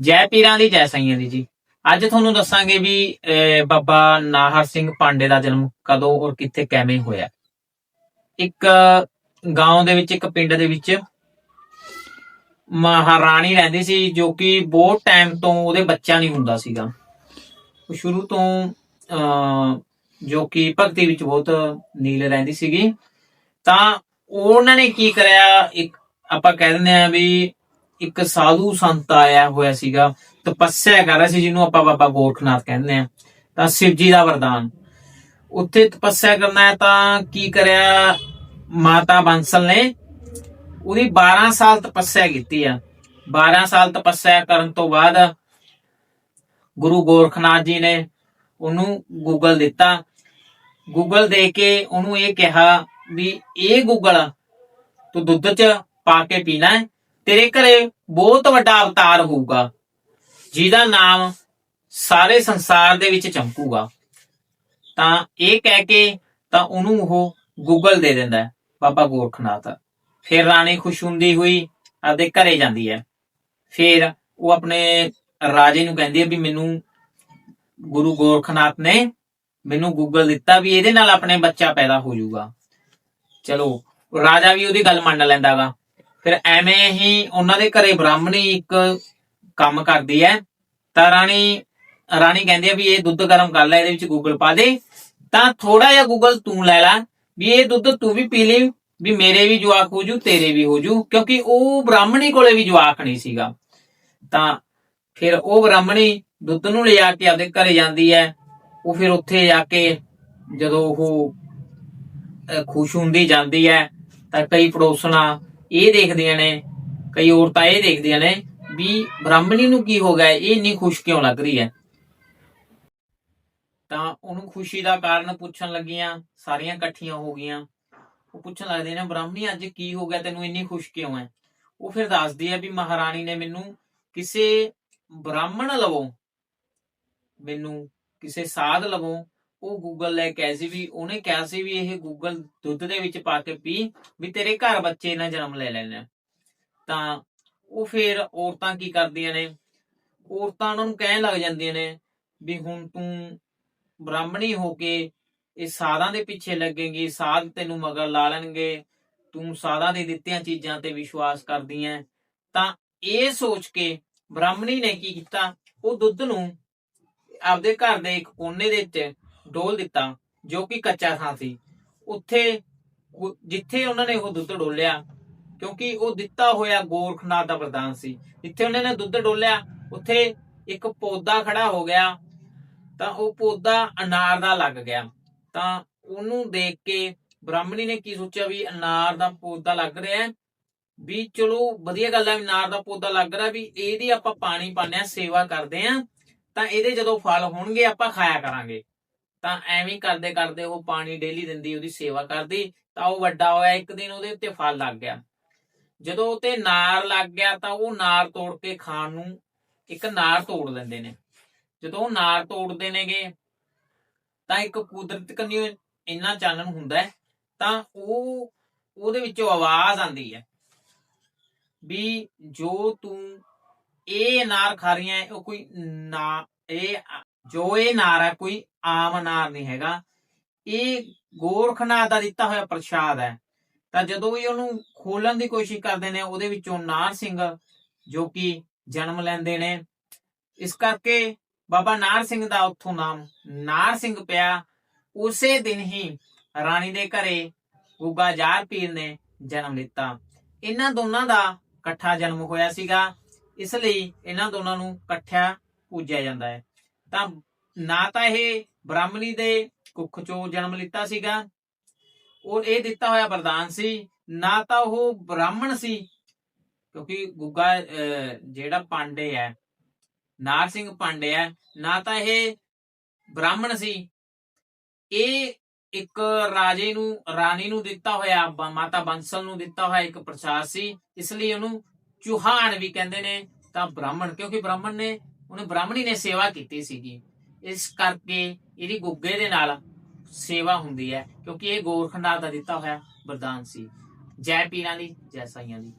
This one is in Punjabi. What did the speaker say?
ਜੈ ਪੀਰਾਂ ਦੀ ਜੈ ਸਾਈਆਂ ਦੀ ਜੀ। ਅੱਜ ਤੁਹਾਨੂੰ ਦੱਸਾਂਗੇ ਵੀ ਅਹ, ਬਾਬਾ ਨਾਹਰ ਸਿੰਘ ਪਾਂਡੇ ਦਾ ਜਨਮ ਕਦੋਂ ਔਰ ਕਿੱਥੇ ਕਿਵੇਂ ਹੋਇਆ। ਇੱਕ ਗਾਉਂ ਦੇ ਵਿੱਚ ਇੱਕ ਪਿੰਡ ਦੇ ਵਿੱਚ ਮਹਾਰਾਣੀ ਰਹਿੰਦੀ ਸੀ ਜੋ ਕਿ ਬਹੁਤ ਟਾਈਮ ਤੋਂ ਉਹਦੇ ਬੱਚਾ ਨਹੀਂ ਹੁੰਦਾ ਸੀਗਾ। ਉਹ ਸ਼ੁਰੂ ਤੋਂ ਅਹ, ਜੋ ਕਿ ਭਗਤੀ ਵਿੱਚ ਬਹੁਤ ਨੀਲ ਰਹਿੰਦੀ ਸੀਗੀ। ਤਾਂ ਉਹਨਾਂ ਨੇ ਕੀ ਕਰਿਆ? ਇੱਕ ਆਪਾਂ ਕਹਿ ਦਿੰਦੇ ਆ ਵੀ ਇੱਕ ਸਾਧੂ ਸੰਤ ਆਇਆ ਹੋਇਆ ਸੀਗਾ, ਤਪੱਸਿਆ ਕਰ ਰਿਹਾ ਸੀ, ਜਿਹਨੂੰ ਆਪਾਂ ਬਾਬਾ ਗੋਰਖਨਾਥ ਕਹਿੰਦੇ ਆ ਤਾਂ ਸ਼ਿਵ ਜੀ ਦਾ ਵਰਦਾਨ। ਉੱਥੇ ਤਪੱਸਿਆ ਕਰਨਾ ਹੈ ਤਾਂ ਕੀ ਕਰਿਆ, ਮਾਤਾ ਬੰਸਲ ਨੇ, ਉਹਦੀ 12 ਸਾਲ ਤਪੱਸਿਆ ਕੀਤੀ ਆ। 12 ਸਾਲ ਤਪੱਸਿਆ ਕਰਨ ਤੋਂ ਬਾਅਦ ਗੁਰੂ ਗੋਰਖਨਾਥ ਜੀ ਨੇ ਉਹਨੂੰ ਗੂਗਲ ਦਿੱਤਾ। ਗੂਗਲ ਦੇ ਕੇ ਉਹਨੂੰ ਇਹ ਕਿਹਾ ਵੀ ਇਹ ਗੂਗਲ ਤੂੰ ਦੁੱਧ 'ਚ ਪਾ ਕੇ ਪੀਣਾ ਹੈ। ਤੇਰੇ ਘਰੇ ਬਹੁਤ ਵੱਡਾ ਅਵਤਾਰ ਹੋਊਗਾ, ਜਿਹਦਾ ਨਾਮ ਸਾਰੇ ਸੰਸਾਰ ਦੇ ਵਿੱਚ ਚਮਕੂਗਾ। ਤਾਂ ਇਹ ਕਹਿ ਕੇ ਤਾਂ ਉਹਨੂੰ ਉਹ ਗੂਗਲ ਦੇ ਦਿੰਦਾ ਬਾਬਾ ਗੋਰਖਨਾਥ। ਫਿਰ ਰਾਣੀ ਖੁਸ਼ ਹੁੰਦੀ ਹੋਈ ਆਪਦੇ ਘਰੇ ਜਾਂਦੀ ਹੈ। ਫਿਰ ਉਹ ਆਪਣੇ ਰਾਜੇ ਨੂੰ ਕਹਿੰਦੀ ਹੈ ਵੀ ਮੈਨੂੰ ਗੁਰੂ ਗੋਰਖਨਾਥ ਨੇ ਮੈਨੂੰ ਗੂਗਲ ਦਿੱਤਾ ਵੀ ਇਹਦੇ ਨਾਲ ਆਪਣੇ ਬੱਚਾ ਪੈਦਾ ਹੋ ਜਾਊਗਾ। ਚਲੋ, ਰਾਜਾ ਵੀ ਉਹਦੀ ਗੱਲ ਮੰਨ ਲੈਂਦਾਗਾ ਫਿਰ ਐਵੇਂ ਹੀ ਉਹਨਾਂ ਦੇ ਘਰੇ ਬ੍ਰਾਹਮਣੀ ਇੱਕ ਕੰਮ ਕਰਦੀ ਹੈ। ਤਾਂ ਰਾਣੀ ਰਾਣੀ ਕਹਿੰਦੀ ਹੈ ਵੀ ਇਹ ਦੁੱਧ ਗਰਮ ਕਰ ਲੈ, ਇਹਦੇ ਵਿੱਚ ਗੂਗਲ ਪਾ ਦੇ। ਤਾਂ ਥੋੜਾ ਜਿਹਾ ਗੂਗਲ ਤੂੰ ਲੈ ਲੈ ਵੀ ਇਹ ਦੁੱਧ ਤੂੰ ਵੀ ਪੀ ਲਈ, ਵੀ ਮੇਰੇ ਵੀ ਜਵਾਕ ਹੋ ਜੂ, ਤੇਰੇ ਵੀ ਹੋ ਜੂ, ਕਿਉਂਕਿ ਉਹ ਬ੍ਰਾਹਮਣੀ ਕੋਲੇ ਵੀ ਜਵਾਕ ਨਹੀਂ ਸੀਗਾ। ਤਾਂ ਫਿਰ ਉਹ ਬ੍ਰਾਹਮਣੀ ਦੁੱਧ ਨੂੰ ਲਿਆ ਕੇ ਆਪਦੇ ਘਰੇ ਜਾਂਦੀ ਹੈ। ਉਹ ਫਿਰ ਉੱਥੇ ਜਾ ਕੇ ਜਦੋਂ ਉਹ ਖੁਸ਼ ਹੁੰਦੀ ਜਾਂਦੀ ਹੈ, ਤਾਂ ਕਈ ਪੜੋਸਣਾ ਇਹ ਦੇਖਦੀਆਂ ਨੇ, ਕਈ ਔਰਤਾਂ ਇਹ ਦੇਖਦੀਆਂ ਨੇ ਵੀ ਬ੍ਰਾਹਮਣੀ ਨੂੰ ਕੀ ਹੋ ਗਿਆ, ਇਹ ਇੰਨੀ ਖੁਸ਼ ਕਿਉਂ ਲੱਗ ਰਹੀ ਹੈ? ਤਾਂ ਉਹਨੂੰ ਖੁਸ਼ੀ ਦਾ ਕਾਰਨ ਪੁੱਛਣ ਲੱਗੀਆਂ, ਸਾਰੀਆਂ ਇਕੱਠੀਆਂ ਹੋ ਗਈਆਂ। ਉਹ ਪੁੱਛਣ ਲੱਗਦੇ ਨੇ, ਬ੍ਰਾਹਮਣੀ ਅੱਜ ਕੀ ਹੋ ਗਿਆ, ਤੈਨੂੰ ਇੰਨੀ ਖੁਸ਼ ਕਿਉਂ ਹੈ? ਉਹ ਫਿਰ ਦੱਸਦੀ ਹੈ ਵੀ ਮਹਾਰਾਣੀ ਨੇ ਮੈਨੂੰ ਕਿਸੇ ਬ੍ਰਾਹਮਣ ਲਵੋ, ਮੈਨੂੰ ਕਿਸੇ ਸਾਧ ਲਵੋ ਉਹ ਗੂਗਲ ਲੈ ਕੇ ਆਈ ਸੀ ਵੀ, ਉਹਨੇ ਕਿਹਾ ਸੀ ਵੀ ਇਹ ਗੂਗਲ ਦੁੱਧ ਦੇ ਵਿੱਚ ਪਾ ਕੇ ਪੀ, ਵੀ ਤੇਰੇ ਘਰ ਬੱਚੇ ਨਾਲ ਜਨਮ ਲੈ ਲੈਣਾ। ਤਾਂ ਉਹ ਫਿਰ ਔਰਤਾਂ ਕੀ ਕਰਦੀਆਂ ਨੇ? ਔਰਤਾਂ ਉਹਨਾਂ ਨੂੰ ਕਹਿਣ ਲੱਗ ਜਾਂਦੀਆਂ ਨੇ ਵੀ ਹੁਣ ਤੂੰ ਬ੍ਰਾਹਮਣੀ ਹੋ ਕੇ ਇਹ ਸਾਧਾਂ ਦੇ ਪਿੱਛੇ ਲੱਗੇਗੀ, ਸਾਧ ਤੈਨੂੰ ਮਗਰ ਲਾ ਲੈਣਗੇ, ਤੂੰ ਸਾਧਾਂ ਦੇ ਦਿੱਤੀਆਂ ਚੀਜ਼ਾਂ ਤੇ ਵਿਸ਼ਵਾਸ ਕਰਦੀ ਐ। ਤਾਂ ਇਹ ਸੋਚ ਕੇ ਬ੍ਰਾਹਮਣੀ ਨੇ ਕੀ ਕੀਤਾ? ਉਹ ਦੁੱਧ ਨੂੰ ਆਪਦੇ ਘਰ ਦੇ ਇੱਕ ਕੋਨੇ ਦੇ ਵਿੱਚ ਡੋਲ ਦਿੱਤਾ, ਜੋ ਕਿ ਕੱਚਾ ਥਾਂ ਸੀ। ਉੱਥੇ ਜਿੱਥੇ ਉਹਨਾਂ ਨੇ ਉਹ ਦੁੱਧ ਡੋਲਿਆ, ਕਿਉਂਕਿ ਉਹ ਦਿੱਤਾ ਹੋਇਆ ਗੋਰਖਨਾਥ ਦਾ ਵਰਦਾਨ ਸੀ। ਜਿੱਥੇ ਉਹਨਾਂ ਨੇ ਦੁੱਧ ਡੋਲਿਆ, ਉੱਥੇ ਇੱਕ ਪੌਦਾ ਖੜਾ ਹੋ ਗਿਆ, ਤਾਂ ਉਹ ਪੌਦਾ ਅਨਾਰ ਦਾ ਲੱਗ ਗਿਆ। ਤਾਂ ਉਹਨੂੰ ਦੇਖ ਕੇ ਬ੍ਰਾਹਮਣੀ ਨੇ ਕੀ ਸੋਚਿਆ ਵੀ ਅਨਾਰ ਦਾ ਪੌਦਾ ਲੱਗ ਰਿਹਾ ਹੈ? ਵੀ ਚਲੋ, ਵਧੀਆ ਗੱਲ ਹੈ, ਅਨਾਰ ਦਾ ਪੌਦਾ ਲੱਗ ਰਿਹਾ, ਵੀ ਇਹਦੀ ਆਪਾਂ ਪਾਣੀ ਪਾਉਂਦੇ ਆ ਸੇਵਾ ਕਰਦੇ ਆ ਤਾਂ ਇਹਦੇ ਜਦੋਂ ਫਲ ਹੋਣਗੇ, ਆਪਾਂ ਖਾਇਆ ਕਰਾਂਗੇ। ਤਾਂ ਐਵੇਂ ਕਰਦੇ ਕਰਦੇ ਉਹ ਪਾਣੀ ਡੇਲੀ ਦਿੰਦੀ ਉਹਦੀ ਸੇਵਾ ਕਰਦੀ ਤਾਂ ਉਹ ਵੱਡਾ ਹੋਇਆ ਇੱਕ ਦਿਨ ਉਹਦੇ ਉੱਤੇ ਫਲ ਲੱਗ ਗਿਆ। ਜਦੋਂ ਉਤੇ ਨਾਰ ਲੱਗ ਗਿਆ ਤਾਂ ਉਹ ਨਾਰ ਤੋੜ ਕੇ ਖਾਣ ਨੂੰ ਇੱਕ ਨਾਰ ਤੋੜ ਲੈਂਦੇ ਨੇ। ਜਦੋਂ ਉਹ ਨਾਰ ਤੋੜਦੇ ਨੇਗੇ ਤਾਂ ਇੱਕ ਕੁਦਰਤ ਕੰਨਿਓ ਇੰਨਾ ਚਾਨਣ ਹੁੰਦਾ ਹੈ ਤਾਂ ਉਹ ਉਹਦੇ ਵਿੱਚੋਂ ਆਵਾਜ਼ ਆਉਂਦੀ ਹੈ ਵੀ ਜੋ ਤੂੰ ਇਹ ਅਨਾਰ ਖਾ ਰਹੀਆਂ ਹੈ, ਉਹ ਕੋਈ ਨਾ ਇਹ ਜੋ ਇਹ ਨਾਰ ਹੈ, ਕੋਈ ਆਮ ਨਾਰ ਨਹੀਂ ਹੈਗਾ। ਇਹ ਗੋਰਖਨਾਥ ਦਾ ਦਿੱਤਾ ਹੋਇਆ ਪ੍ਰਸ਼ਾਦ ਹੈ। ਤਾਂ ਜਦੋਂ ਵੀ ਉਹਨੂੰ ਖੋਲਣ ਦੀ ਕੋਸ਼ਿਸ਼ ਕਰਦੇ ਨੇ, ਉਹਦੇ ਵਿੱਚੋਂ ਨਾਰ ਸਿੰਘ ਜੋ ਕਿ ਜਨਮ ਲੈਂਦੇ ਨੇ, ਇਸ ਕਰਕੇ ਬਾਬਾ ਨਾਰ ਸਿੰਘ ਦਾ ਉੱਥੋਂ ਨਾਮ ਨਾਰ ਸਿੰਘ ਪਿਆ। ਉਸੇ ਦਿਨ ਹੀ ਰਾਣੀ ਦੇ ਘਰੇ ਗੁੱਗਾ ਜਾਰ ਪੀਰ ਨੇ ਜਨਮ ਲਿੱਤਾ। ਇਹਨਾਂ ਦੋਨਾਂ ਦਾ ਇਕੱਠਾ ਜਨਮ ਹੋਇਆ ਸੀਗਾ। ਇਸ ਲਈ ਇਹਨਾਂ ਦੋਨਾਂ ਨੂੰ ਇਕੱਠਿਆ ਪੂਜਿਆ ਜਾਂਦਾ ਹੈ। ਤਾਂ ਨਾ ਤਾਂ ਇਹ ਬ੍ਰਾਹਮਣੀ ਦੇ ਕੁੱਖ ਚੋਂ ਜਨਮ ਲਿੱਤਾ ਸੀਗਾ। ਉਹ ਇਹ ਦਿੱਤਾ ਹੋਇਆ ਵਰਦਾਨ ਸੀ, ਨਾ ਤਾਂ ਉਹ ਬ੍ਰਾਹਮਣ ਸੀ, ਕਿਉਂਕਿ ਗੁੱਗਾ ਜਿਹੜਾ ਪਾਂਡੇ ਹੈ, ਨਾਰ ਸਿੰਘ ਪਾਂਡੇ ਹੈ, ਨਾ ਤਾਂ ਇਹ ਬ੍ਰਾਹਮਣ ਸੀ। ਇਹ ਇੱਕ ਰਾਜੇ ਨੂੰ, ਰਾਣੀ ਨੂੰ ਦਿੱਤਾ ਹੋਇਆ ਮਾਤਾ ਬੰਸਲ ਨੂੰ ਦਿੱਤਾ ਹੋਇਆ ਇੱਕ ਪ੍ਰਸਾਦ ਸੀ, ਇਸ ਲਈ ਉਹਨੂੰ ਚੁਹਾਨ ਵੀ ਕਹਿੰਦੇ ਨੇ ਤਾਂ ਬ੍ਰਾਹਮਣ, ਕਿਉਂਕਿ ਬ੍ਰਾਹਮਣ ਨੇ ਉਹਨੇ ਬ੍ਰਾਹਮਣੀ ਨੇ ਸੇਵਾ ਕੀਤੀ ਸੀਗੀ। ਇਸ ਕਰਕੇ ਇਹਦੀ ਗੁੱਗੇ ਦੇ ਨਾਲ ਸੇਵਾ ਹੁੰਦੀ ਹੈ, ਕਿਉਂਕਿ ਇਹ ਗੋਰਖਨਾਥ ਦਾ ਦਿੱਤਾ ਹੋਇਆ ਵਰਦਾਨ ਸੀ। ਜੈ ਪੀਰਾਂ ਦੀ, ਜੈ ਸਾਈਆਂ ਦੀ।